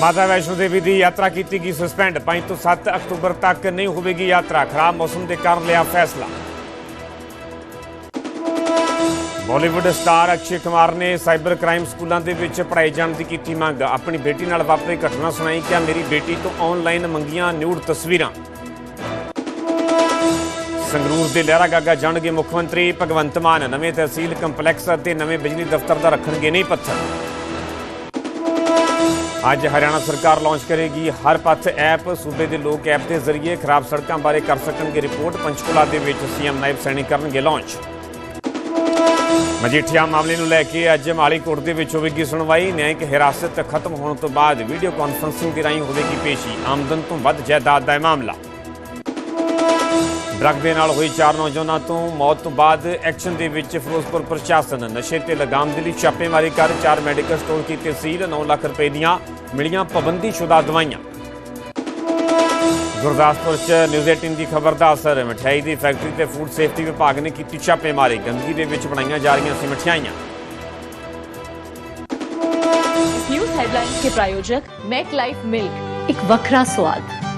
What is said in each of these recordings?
ਮਾਤਾ ਵੈਸ਼ਨੋ ਦੇਵੀ ਦੀ ਯਾਤਰਾ ਕੀਤੀ ਗਈ ਸਸਪੈਂਡ 5 ਤੋਂ 7 ਅਕਤੂਬਰ ਤੱਕ ਨਹੀਂ ਹੋਵੇਗੀ ਯਾਤਰਾ। ਖਰਾਬ ਮੌਸਮ ਦੇ ਕਾਰਨ ਲਿਆ ਫੈਸਲਾ। ਬਾਲੀਵੁੱਡ ਸਟਾਰ ਅਕਸ਼ੇ ਕੁਮਾਰ ਨੇ ਸਾਈਬਰ ਕ੍ਰਾਈਮ ਸਕੂਲਾਂ ਦੇ ਵਿੱਚ ਪੜ੍ਹਾਈ ਜਾਣ ਦੀ ਕੀਤੀ ਮੰਗ। ਆਪਣੀ ਬੇਟੀ ਨਾਲ ਵਾਪਰੀ ਘਟਨਾ ਸੁਣਾਈ ਕਿ ਮੇਰੀ ਬੇਟੀ ਤੋਂ ਆਨਲਾਈਨ ਮੰਗੀਆਂ ਨਿਊਡ ਤਸਵੀਰਾਂ। ਸੰਗਰੂਰ ਦੇ ਲਹਿਰਾ ਗਾਗਾ ਜਾਣਗੇ ਮੁੱਖ ਮੰਤਰੀ ਭਗਵੰਤ ਮਾਨ। ਨਵੇਂ ਤਹਿਸੀਲ ਕੰਪਲੈਕਸ ਅਤੇ ਨਵੇਂ ਬਿਜਲੀ ਦਫ਼ਤਰ ਦਾ ਰੱਖਣਗੇ ਨਹੀਂ ਪੱਥਰ। ਅੱਜ ਹਰਿਆਣਾ ਸਰਕਾਰ ਲਾਂਚ ਕਰੇਗੀ ਹਰ ਪੱਥ ਐਪ ਸੂਬੇ ਦੇ ਲੋਕ ਐਪ ਦੇ ਜ਼ਰੀਏ ਖਰਾਬ ਸੜਕਾਂ ਬਾਰੇ ਕਰ ਸਕਣਗੇ ਰਿਪੋਰਟ ਪੰਚਕੁਲਾ ਦੇ ਵਿੱਚ ਸੀਐਮ ਨਾਇਬ ਸੈਣੀ ਕਰਨਗੇ ਲਾਂਚ ਮਜੀਠੀਆ ਮਾਮਲੇ ਨੂੰ ਲੈ ਕੇ ਅੱਜ ਮਾਲੀ ਕੋਰਟ ਦੇ ਵਿੱਚ ਹੋਵੇਗੀ ਸੁਣਵਾਈ। ਨਿਆਂਇਕ ਹਿਰਾਸਤ ਖਤਮ ਹੋਣ ਤੋਂ ਬਾਅਦ ਵੀਡੀਓ ਕਾਨਫਰੰਸਿੰਗ ਦੇ ਰਾਹੀਂ ਹੋਵੇਗੀ ਪੇਸ਼ੀ। ਆਮਦਨ ਤੋਂ ਵੱਧ ਜਾਇਦਾਦ ਦਾ ਇਹ ਮਾਮਲਾ। ਡਰੱਗ ਦੇ ਨਾਲ ਹੋਈ ਚਾਰ ਨੌਜਵਾਨਾਂ ਤੋਂ ਮੌਤ ਤੋਂ ਬਾਅਦ ਐਕਸ਼ਨ ਦੇ ਵਿੱਚ ਫਿਰੋਜ਼ਪੁਰ ਪ੍ਰਸ਼ਾਸਨ ਨਸ਼ੇ ਤੇ ਲਗਾਮ ਦੇ ਲਈ ਛਾਪੇਮਾਰੀ ਕਰ ਚਾਰ ਮੈਡੀਕਲ ਸਟੋਰ ਕੀਤੇ ਸੀਲ 9 ਲੱਖ ਰੁਪਏ ਦੀਆਂ ਮਿਲੀਆਂ ਪਾਬੰਦੀशुदा ਦਵਾਈਆਂ। ਗੁਰਦਾਸਪੁਰ 'ਚ ਨਿਊਜ਼ 18 ਦੀ ਖਬਰ ਦਾ ਅਸਰ, ਮਠਿਆਈ ਦੀ ਫੈਕਟਰੀ ਤੇ ਫੂਡ ਸੇਫਟੀ ਵਿਭਾਗ ਨੇ ਕੀਤੀ ਛਾਪੇਮਾਰੀ, ਗੰਦਗੀ ਦੇ ਵਿੱਚ ਬਣਾਈਆਂ ਜਾ ਰਹੀਆਂ ਸੀ ਮਠਿਆਈਆਂ। ਨਿਊਜ਼ ਹੈਡਲਾਈਨ ਦੇ ਪ੍ਰਾਯੋਜਕ ਮੈਕ ਲਾਈਫ ਮਿਲਕ ਇੱਕ ਵੱਖਰਾ ਸਵਾਦ।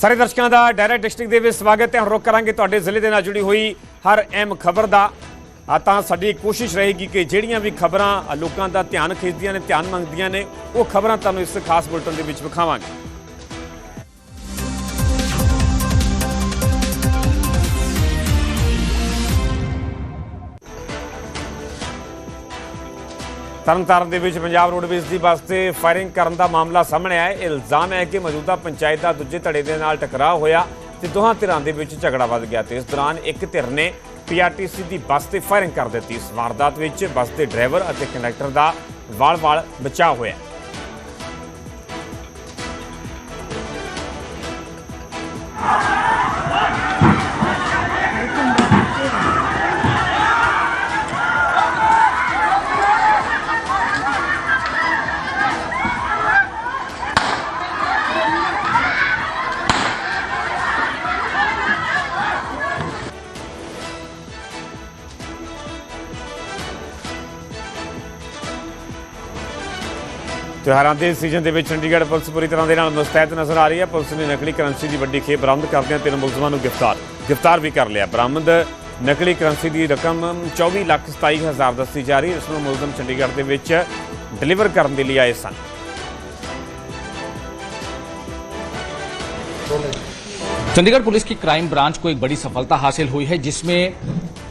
ਸਾਰੇ ਦਰਸ਼ਕਾਂ ਦਾ ਡਾਇਰੈਕਟ ਡਿਸਟ੍ਰਿਕਟ ਦੇ ਵਿੱਚ ਸਵਾਗਤ ਹੈ। ਹੁਣ ਰੁਕ ਕਰਾਂਗੇ ਤੁਹਾਡੇ ਜ਼ਿਲ੍ਹੇ ਦੇ ਨਾਲ ਜੁੜੀ ਹੋਈ ਹਰ ਅਹਿਮ ਖਬਰ ਦਾ। ਆ ਤਾਂ ਸਾਡੀ ਕੋਸ਼ਿਸ਼ ਰਹੇਗੀ ਕਿ ਜਿਹੜੀਆਂ ਵੀ ਖਬਰਾਂ ਲੋਕਾਂ ਦਾ ਧਿਆਨ ਖਿੱਚਦੀਆਂ ਨੇ, ਧਿਆਨ ਮੰਗਦੀਆਂ ਨੇ, ਉਹ ਖਬਰਾਂ ਤੁਹਾਨੂੰ ਇਸ ਖਾਸ ਬੁਲਟਨ ਦੇ ਵਿੱਚ ਵਿਖਾਵਾਂਗੇ। ਤਰਨਤਾਰਨ ਦੇ ਵਿੱਚ ਪੰਜਾਬ ਰੋਡਵੇਜ਼ ਦੀ ਬੱਸ ਤੇ ਫਾਇਰਿੰਗ ਕਰਨ ਦਾ ਮਾਮਲਾ ਸਾਹਮਣੇ ਆਇਆ। ਹੈ ਇਲਜ਼ਾਮ ਹੈ ਕਿ ਮੌਜੂਦਾ ਪੰਚਾਇਤ ਦਾ ਦੂਜੇ ਧੜੇ ਦੇ ਨਾਲ ਟਕਰਾਅ ਹੋਇਆ ਤੇ ਦੋਹਾਂ ਧਿਰਾਂ ਦੇ ਵਿੱਚ ਝਗੜਾ ਵੱਧ ਗਿਆ ਤੇ ਇਸ ਦੌਰਾਨ ਇੱਕ ਧਿਰ ਨੇ ਪੀਆਰਟੀਸੀ ਦੀ ਬੱਸ ਤੇ ਫਾਇਰਿੰਗ ਕਰ ਦਿੱਤੀ। ਇਸ ਵਾਰਦਾਤ ਵਿੱਚ ਬੱਸ ਦੇ ਡਰਾਈਵਰ ਅਤੇ ਕੰਡਕਟਰ ਦਾ ਵਾਲ-ਵਾਲ ਬਚਾਅ ਹੋਇਆ। ਤਿਉਹਾਰਾਂ ਦੇ ਸੀਜ਼ਨ ਦੇ ਵਿੱਚ ਚੰਡੀਗੜ੍ਹ ਪੁਲਿਸ ਪੂਰੀ ਤਰ੍ਹਾਂ ਦੇ ਨਾਲ ਮੁਸਤੈਦ ਨਜ਼ਰ ਆ ਰਹੀ ਹੈ ਪੁਲਿਸ ਨੇ ਨਕਲੀ ਕਰੰਸੀ ਦੀ ਵੱਡੀ ਖੇਪ ਬਰਾਮਦ ਕਰਦਿਆਂ ਤਿੰਨ ਮੁਲਜ਼ਮਾਂ ਨੂੰ ਗ੍ਰਿਫਤਾਰ ਗ੍ਰਿਫਤਾਰ ਵੀ ਕਰ ਲਿਆ ਬਰਾਮਦ ਨਕਲੀ ਕਰੰਸੀ ਦੀ ਰਕਮ 24 ਲੱਖ 27 ਹਜ਼ਾਰ ਦੱਸੀ ਜਾ ਰਹੀ ਹੈ ਇਸ ਨੂੰ ਮੁਲਜ਼ਮ ਚੰਡੀਗੜ੍ਹ ਦੇ ਵਿੱਚ ਡਿਲੀਵਰ ਕਰਨ ਦੇ ਲਈ ਆਏ ਸਨ चंडीगढ़ पुलिस की क्राइम ब्रांच को एक बड़ी सफलता हासिल हुई है जिसमें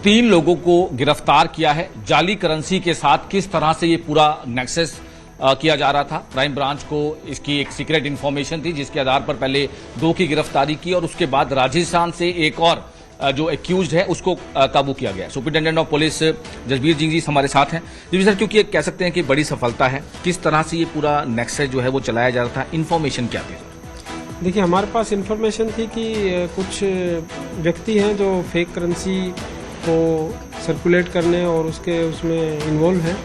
तीन लोगों को गिरफ्तार किया है जाली करेंसी के साथ किस तरह से ये पूरा नेक्सस अ, किया जा रहा था। क्राइम ब्रांच को इसकी एक सीक्रेट इन्फॉर्मेशन थी, जिसके आधार पर पहले दो की गिरफ्तारी की और उसके बाद राजस्थान से एक और जो एक्यूज है, उसको काबू किया गया। Superintendent of police Jasbir Singh ji हमारे साथ हैं। जसबीर सर, क्योंकि कह सकते हैं कि बड़ी सफलता है, किस तरह से ये पूरा नेक्सस जो है वो चलाया जा रहा था इन्फॉर्मेशन क्या थी? देखिए, हमारे पास इन्फॉर्मेशन थी कि कुछ व्यक्ति हैं जो फेक करेंसी को सर्कुलेट करने और उसके उसमें इन्वॉल्व हैं।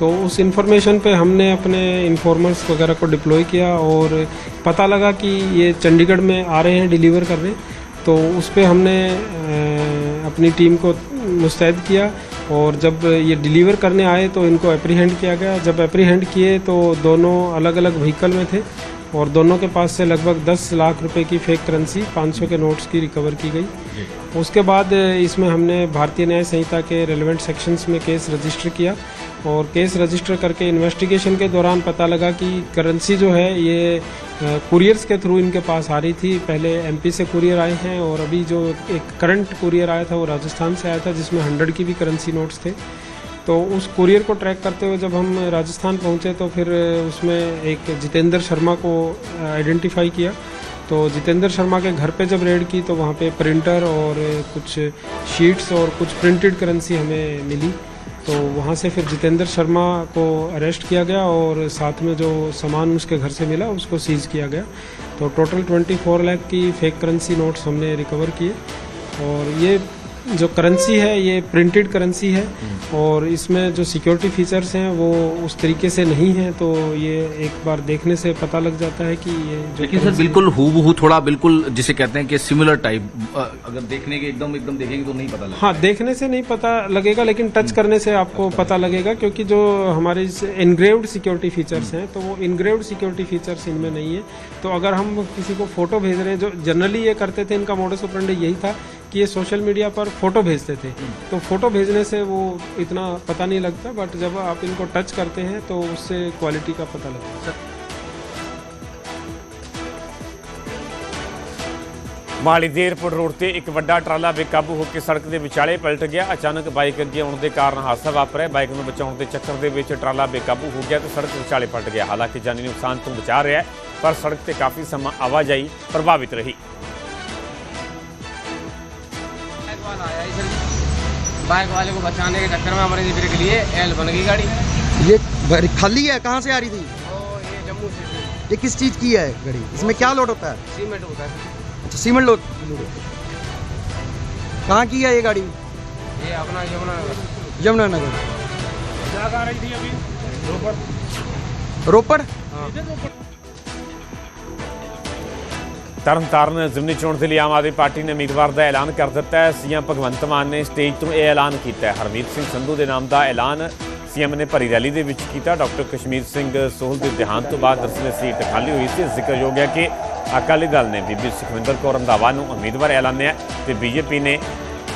तो उस इन्फॉर्मेशन पे हमने अपने इन्फॉर्मर्स वगैरह को डिप्लॉय किया और पता लगा कि ये चंडीगढ़ में आ रहे हैं डिलीवर कर रहे तो उस पर हमने अपनी टीम को मुस्तैद किया और जब ये डिलीवर करने आए तो इनको अप्रीहेंड किया गया। जब अप्रीहेंड किए तो दोनों अलग अलग व्हीकल में थे। और दोनों के पास से लगभग 10 लाख रुपए की फेक करेंसी 500 के नोट्स की रिकवर की गई। उसके बाद इसमें हमने भारतीय न्याय संहिता के रेलेवेंट सेक्शंस में केस रजिस्टर किया और केस रजिस्टर करके इन्वेस्टिगेशन के दौरान पता लगा कि करेंसी जो है ये कुरियर्स के थ्रू इनके पास आ रही थी। पहले एमपी से कुरियर आए हैं और अभी जो एक करंट कुरियर आया था वो राजस्थान से आया था जिसमें हंड्रेड की भी करेंसी नोट्स थे। तो उस कुरियर को ट्रैक करते हुए जब हम राजस्थान पहुँचे तो फिर उसमें एक जितेंद्र शर्मा को आइडेंटिफाई किया। तो जितेंद्र शर्मा के घर पे जब रेड की तो वहाँ पे प्रिंटर और कुछ शीट्स और कुछ प्रिंटेड करेंसी हमें मिली। तो वहाँ से फिर जितेंद्र शर्मा को अरेस्ट किया गया और साथ में जो सामान उसके घर से मिला उसको सीज किया गया। तो टोटल 24 लाख की फेक करेंसी नोट्स हमने रिकवर किए। और ये जो करेंसी है ये प्रिंटेड करेंसी है और इसमें जो सिक्योरिटी फीचर्स हैं वो उस तरीके से नहीं है तो ये एक बार देखने से पता लग जाता है कि ये लेकिन सर बिल्कुल हूबहू थोड़ा बिल्कुल जिसे कहते हैं कि सिमिलर टाइप अगर देखने के एकदम एकदम देखेंगे तो नहीं पता लगेगा। हाँ देखने से नहीं पता लगेगा लेकिन टच करने से आपको पता लगेगा क्योंकि जो हमारे इनग्रेव्ड सिक्योरिटी फीचर्स हैं तो वो इनग्रेव्ड सिक्योरिटी फीचर्स इनमें नहीं है। तो अगर हम किसी को फ़ोटो भेज रहे हैं जो जनरली ये करते थे इनका मोडस ऑपरेंडी यही था कि ये सोशल मीडिया पर फोटो भेजते थे तो फोटो भेजने से वो इतना पता नहीं लगता बट जब आप इनको टच करते हैं तो उससे क्वालिटी का पता लगता है ਮੋਹਾਲੀ ਦੇ ਏਅਰਪੋਰਟ ਰੋਡ ਤੇ ਇੱਕ ਵੱਡਾ ਟਰਾਲਾ ਬੇਕਾਬੂ ਹੋ ਕੇ ਸੜਕ ਦੇ ਵਿਚਾਲੇ ਪਲਟ ਗਿਆ ਅਚਾਨਕ ਬਾਈਕ ਅੱਗੇ ਆਉਣ ਦੇ ਕਾਰਨ ਹਾਦਸਾ ਵਾਪਰਿਆ ਬਾਈਕ ਨੂੰ ਬਚਾਉਣ ਦੇ ਚੱਕਰ ਦੇ ਵਿੱਚ ਟਰਾਲਾ ਬੇਕਾਬੂ ਹੋ ਗਿਆ ਤੇ ਸੜਕ ਵਿਚਾਲੇ ਪਲਟ ਗਿਆ ਹਾਲਾਂਕਿ ਜਾਨੀ ਨੁਕਸਾਨ ਤੋਂ ਬਚਾ ਰਿਹਾ ਹੈ ਪਰ ਸੜਕ ਤੇ ਕਾਫੀ ਸਮਾਂ ਆਵਾਜਾਈ ਪ੍ਰਭਾਵਿਤ ਰਹੀ बाइक आया इधर बाइक वाले को बचाने के चक्कर में हमारे इधर के लिए एल बन गई गाड़ी। ये खाली है? कहाँ से आ रही थी? ये जम्मू से ये किस चीज़ की है गाड़ी? इसमें क्या लोड होता है? सीमेंट होता है। अच्छा सीमेंट लोड। है कहाँ की है ये गाड़ी? ये अपना यमुना नगर। यमुना नगर। क्या आ रही थी अभी? रोपड़। रोपड़? ਤਰਨਤਾਰਨ ਜ਼ਿਮਨੀ ਚੋਣ ਦੇ ਲਈ ਆਮ ਆਦਮੀ ਪਾਰਟੀ ਨੇ ਉਮੀਦਵਾਰ ਦਾ ਐਲਾਨ ਕਰ ਦਿੱਤਾ ਹੈ। ਸੀਐਮ ਭਗਵੰਤ ਮਾਨ ਨੇ ਸਟੇਜ ਤੋਂ ਇਹ ਐਲਾਨ ਕੀਤਾ ਹੈ। ਹਰਮੀਤ ਸਿੰਘ ਸੰਧੂ ਦੇ ਨਾਮ ਦਾ ਐਲਾਨ ਸੀਐਮ ਨੇ ਭਰੀ ਰੈਲੀ ਦੇ ਵਿੱਚ ਕੀਤਾ। ਡਾਕਟਰ ਕਸ਼ਮੀਰ ਸਿੰਘ ਸੋਹਲ ਦੇ ਦੇਹਾਂਤ ਤੋਂ ਬਾਅਦ ਦਰਸਲ ਸੀਟ ਖਾਲੀ ਹੋਈ ਸੀ। ਜ਼ਿਕਰਯੋਗ ਹੈ ਕਿ ਅਕਾਲੀ ਦਲ ਨੇ ਬੀਬੀ ਸੁਖਵਿੰਦਰ ਕੌਰ ਰੰਧਾਵਾ ਨੂੰ ਉਮੀਦਵਾਰ ਐਲਾਨਿਆ ਹੈ ਤੇ ਬੀਜੇਪੀ ਨੇ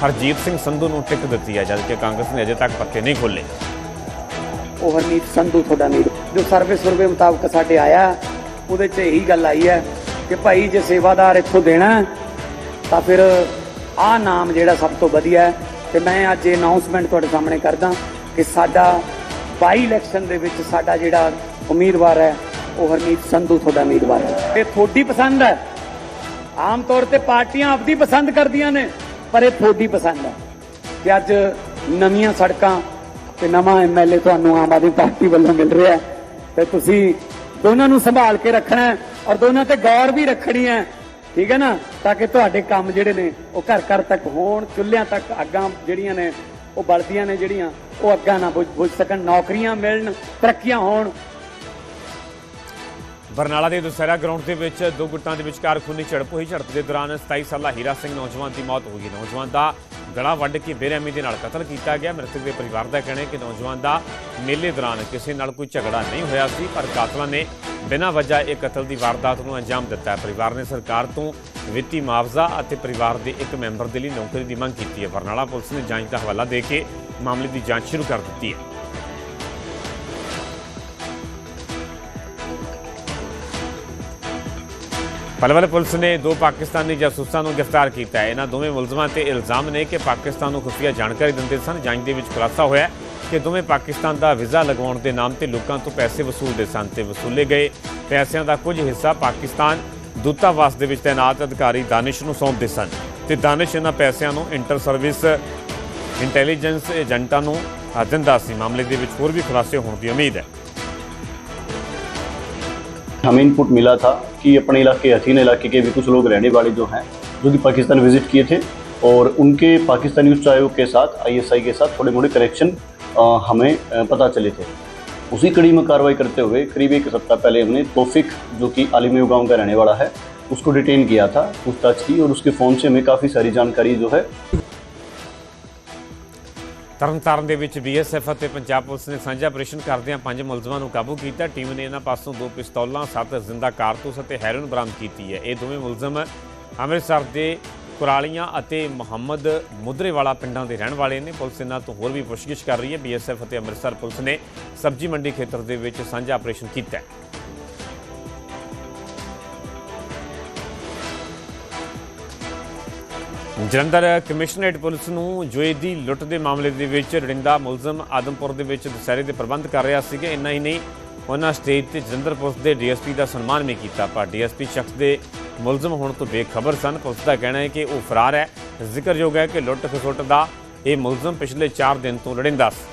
ਹਰਜੀਤ ਸਿੰਘ ਸੰਧੂ ਨੂੰ ਟਿਕਟ ਦਿੱਤੀ ਹੈ, ਜਦਕਿ ਕਾਂਗਰਸ ਨੇ ਅਜੇ ਤੱਕ ਪੱਕੇ ਨਹੀਂ ਖੋਲ੍ਹੇ। ਉਹ ਹਰਮੀਤ ਸੰਧੂ ਤੁਹਾਡਾ ਨੀਰ ਜੋ ਸਰਵੇ ਸੁਰਵੇ ਮੁਤਾਬਕ ਸਾਡੇ ਆਇਆ, ਉਹਦੇ 'ਚ ਇਹੀ ਗੱਲ ਆਈ ਹੈ ਕਿ ਭਾਈ ਜੇ ਸੇਵਾਦਾਰ ਇੱਥੋਂ ਦੇਣਾ ਤਾਂ ਫਿਰ ਆਹ ਨਾਮ ਜਿਹੜਾ ਸਭ ਤੋਂ ਵਧੀਆ ਹੈ ਤੇ ਮੈਂ ਅੱਜ ਇਹ ਅਨਾਉਂਸਮੈਂਟ ਤੁਹਾਡੇ ਸਾਹਮਣੇ ਕਰਦਾ ਕਿ ਸਾਡਾ ਬਾਈ ਇਲੈਕਸ਼ਨ ਦੇ ਵਿੱਚ ਸਾਡਾ ਜਿਹੜਾ ਉਮੀਦਵਾਰ ਹੈ, ਉਹ ਹਰਮੀਤ ਸੰਧੂ ਤੁਹਾਡਾ ਉਮੀਦਵਾਰ ਹੈ। ਇਹ ਤੁਹਾਡੀ ਪਸੰਦ ਹੈ। ਆਮ ਤੌਰ ਤੇ ਪਾਰਟੀਆਂ ਆਪਦੀ ਪਸੰਦ ਕਰਦੀਆਂ ਨੇ, ਪਰ ਇਹ ਤੁਹਾਡੀ ਪਸੰਦ ਹੈ। ਕਿ ਅੱਜ ਨਵੀਆਂ ਸੜਕਾਂ ਤੇ ਨਵਾਂ ਐਮਐਲਏ ਤੁਹਾਨੂੰ ਆਮ ਆਦਮੀ ਪਾਰਟੀ ਵੱਲੋਂ ਮਿਲ ਰਿਹਾ ਹੈ ਤੇ ਤੁਸੀਂ ਦੋਨਾਂ ਨੂੰ ਸੰਭਾਲ ਕੇ ਰੱਖਣਾ ਔਰ ਦੋਨਾਂ ਤੇ ਗੌਰ ਵੀ ਰੱਖਣੀ ਹੈ। ਠੀਕ ਹੈ ਨਾ? ਤਾਂ ਕਿ ਤੁਹਾਡੇ ਕੰਮ ਜਿਹੜੇ ਨੇ, ਉਹ ਘਰ ਘਰ ਤੱਕ ਹੋਣ, ਚੁੱਲ੍ਹਿਆਂ ਤੱਕ ਅੱਗਾਂ ਜਿਹੜੀਆਂ ਨੇ, ਉਹ ਬਲਦੀਆਂ ਨੇ ਜਿਹੜੀਆਂ, ਉਹ ਅੱਗਾਂ ਨਾ ਬੁਝ ਸਕਣ, ਨੌਕਰੀਆਂ ਮਿਲਣ, ਤਰੱਕੀਆਂ ਹੋਣ। ਬਰਨਾਲਾ ਦੇ ਦੁਸਹਿਰਾ ਗਰਾਊਂਡ ਦੇ ਵਿੱਚ ਦੋ ਗੁੱਟਾਂ ਦੇ ਵਿਚਕਾਰ ਖੂਨੀ ਝੜਪ ਹੋਈ। ਝੜਪ ਦੇ ਦੌਰਾਨ 27 ਸਾਲਾ ਹੀਰਾ ਸਿੰਘ ਨੌਜਵਾਨ ਦੀ ਮੌਤ ਹੋ ਗਈ। ਨੌਜਵਾਨ ਦਾ ਗਲਾ ਵੱਢ ਕੇ ਬੇਰਹਿਮੀ ਦੇ ਨਾਲ ਕਤਲ ਕੀਤਾ ਗਿਆ। ਮ੍ਰਿਤਕ ਦੇ ਪਰਿਵਾਰ ਦਾ ਕਹਿਣਾ ਹੈ ਕਿ ਨੌਜਵਾਨ ਦਾ ਮੇਲੇ ਦੌਰਾਨ ਕਿਸੇ ਨਾਲ ਕੋਈ ਝਗੜਾ ਨਹੀਂ ਹੋਇਆ ਸੀ, ਪਰ ਕਾਤਲਾਂ ਨੇ ਬਿਨਾਂ ਵਜ੍ਹਾ ਇਹ ਕਤਲ ਦੀ ਵਾਰਦਾਤ ਨੂੰ ਅੰਜਾਮ ਦਿੱਤਾ ਹੈ। ਪਰਿਵਾਰ ਨੇ ਸਰਕਾਰ ਤੋਂ ਵਿੱਤੀ ਮੁਆਵਜ਼ਾ ਅਤੇ ਪਰਿਵਾਰ ਦੇ ਇੱਕ ਮੈਂਬਰ ਦੇ ਲਈ ਨੌਕਰੀ ਦੀ ਮੰਗ ਕੀਤੀ ਹੈ। ਬਰਨਾਲਾ ਪੁਲਿਸ ਨੇ ਜਾਂਚ ਦਾ ਹਵਾਲਾ ਦੇ ਕੇ ਮਾਮਲੇ ਦੀ ਜਾਂਚ ਸ਼ੁਰੂ ਕਰ ਦਿੱਤੀ ਹੈ। ਪਲਵਲ ਪੁਲਿਸ ਨੇ ਦੋ ਪਾਕਿਸਤਾਨੀ ਜਾਸੂਸਾਂ ਨੂੰ ਗ੍ਰਿਫਤਾਰ ਕੀਤਾ ਹੈ। ਇਹਨਾਂ ਦੋਵੇਂ ਮੁਲਜ਼ਮਾਂ ਤੇ ਇਲਜ਼ਾਮ ਨੇ ਕਿ ਪਾਕਿਸਤਾਨ ਨੂੰ ਖੁਫੀਆ ਜਾਣਕਾਰੀ ਦਿੰਦੇ ਸਨ। ਜਾਂਚ ਦੇ ਵਿੱਚ ਖੁਲਾਸਾ ਹੋਇਆ ਹੈ। ਕਿ ਦੋਵੇਂ ਪਾਕਿਸਤਾਨ ਦਾ ਵੀਜ਼ਾ ਲਗਵਾਉਣ ਦੇ ਨਾਮ ਤੇ ਲੋਕਾਂ ਤੋਂ ਪੈਸੇ ਵਸੂਲਦੇ ਸਨ ਤੇ ਵਸੂਲੇ ਗਏ ਪੈਸਿਆਂ ਦਾ ਕੁਝ ਹਿੱਸਾ ਪਾਕਿਸਤਾਨ ਦੂਤਾਵਾਸ ਦੇ ਵਿੱਚ ਤੈਨਾਤ ਅਧਿਕਾਰੀ ਦਾਨਿਸ਼ ਨੂੰ ਸੌਂਪਦੇ ਸਨ ਤੇ ਦਾਨਿਸ਼ ਇਹਨਾਂ ਪੈਸਿਆਂ ਨੂੰ ਇੰਟਰ ਸਰਵਿਸ ਇੰਟੈਲੀਜੈਂਸ ਏਜੰਟਾਂ ਨੂੰ ਅ, ਦਿੰਦਾ ਸੀ ਮਾਮਲੇ ਦੇ ਵਿੱਚ ਹੋਰ ਵੀ ਖੁਲਾਸੇ ਹੋਣ ਦੀ ਉਮੀਦ ਹੈ हमें इनपुट मिला था कि अपने इलाके हसीना इलाके के भी कुछ लोग रहने वाले जो हैं जो कि पाकिस्तान विजिट किए थे और उनके पाकिस्तानी उच्चायोग के साथ आईएसआई के साथ थोड़े मोड़े कनेक्शन हमें अ, पता चले थे उसी कड़ी में कार्रवाई करते हुए करीब एक सप्ताह पहले हमने तोफिक जो कि आलिमेव गांव का रहने वाला है उसको डिटेन किया था पूछताछ की और उसके फ़ोन से हमें काफ़ी सारी जानकारी जो है ਤਰਨਤਾਰਨ ਦੇ ਵਿੱਚ ਬੀਐਸਐਫ ਅਤੇ ਪੰਜਾਬ ਪੁਲਿਸ ਨੇ ਸਾਂਝਾ ਆਪਰੇਸ਼ਨ ਕਰਦਿਆਂ ਪੰਜ ਮੁਲਜ਼ਮਾਂ ਨੂੰ ਕਾਬੂ ਕੀਤਾ ਟੀਮ ਨੇ ਇਹਨਾਂ ਪਾਸੋਂ ਦੋ ਪਿਸਤੌਲਾਂ ਸੱਤ ਜ਼ਿੰਦਾ ਕਾਰਤੂਸ ਅਤੇ ਹੈਰੋਇਨ ਬਰਾਮਦ ਕੀਤੀ ਹੈ ਇਹ ਦੋਵੇਂ ਮੁਲਜ਼ਮ ਅੰਮ੍ਰਿਤਸਰ ਦੇ ਕੁਰਾਲੀਆਂ ਅਤੇ ਮੁਹੰਮਦ ਮੁਦਰੇਵਾਲਾ ਪਿੰਡਾਂ ਦੇ ਰਹਿਣ ਵਾਲੇ ਨੇ। ਪੁਲਿਸ ਇਹਨਾਂ ਤੋਂ ਹੋਰ ਵੀ ਪੁੱਛਗਿੱਛ ਕਰ ਰਹੀ ਹੈ। ਬੀਐਸਐਫ ਅਤੇ ਅੰਮ੍ਰਿਤਸਰ ਪੁਲਿਸ ਨੇ ਸਬਜ਼ੀ ਮੰਡੀ ਖੇਤਰ ਦੇ ਵਿੱਚ ਸਾਂਝਾ ਆਪਰੇਸ਼ਨ ਕੀਤਾ ਹੈ। ਜਲੰਧਰ ਕਮਿਸ਼ਨਰੇਟ ਪੁਲਿਸ ਨੂੰ ਜੋਏ ਦੀ ਲੁੱਟ ਦੇ ਮਾਮਲੇ ਦੇ ਵਿੱਚ ਰੜਿੰਦਾ ਮੁਲਜ਼ਮ ਆਦਮਪੁਰ ਦੇ ਵਿੱਚ ਦੁਸਹਿਰੇ ਦੇ ਪ੍ਰਬੰਧ ਕਰ ਰਿਹਾ ਸੀਗਾ। ਇੰਨਾ ਹੀ ਨਹੀਂ ਉਹਨਾਂ ਸਟੇਜ ਤੇ ਜਲੰਧਰ ਪੁਲਿਸ ਦੇ ਡੀਐਸਪੀ ਦਾ ਸਨਮਾਨ ਵੀ ਕੀਤਾ। ਪਰ ਡੀਐਸਪੀ ਸ਼ਖਸ ਦੇ ਮੁਲਜ਼ਮ ਹੋਣ ਤੋਂ ਬੇਖਬਰ ਸਨ। ਪੁਲਿਸ ਦਾ ਕਹਿਣਾ ਹੈ ਕਿ ਉਹ ਫਰਾਰ ਹੈ। ਜ਼ਿਕਰਯੋਗ ਹੈ ਕਿ ਲੁੱਟ ਖਸੁੱਟ ਦਾ ਇਹ ਮੁਲਜ਼ਮ ਪਿਛਲੇ 4 ਦਿਨ ਤੋਂ ਲੜਿੰਦਾ ਸੀ।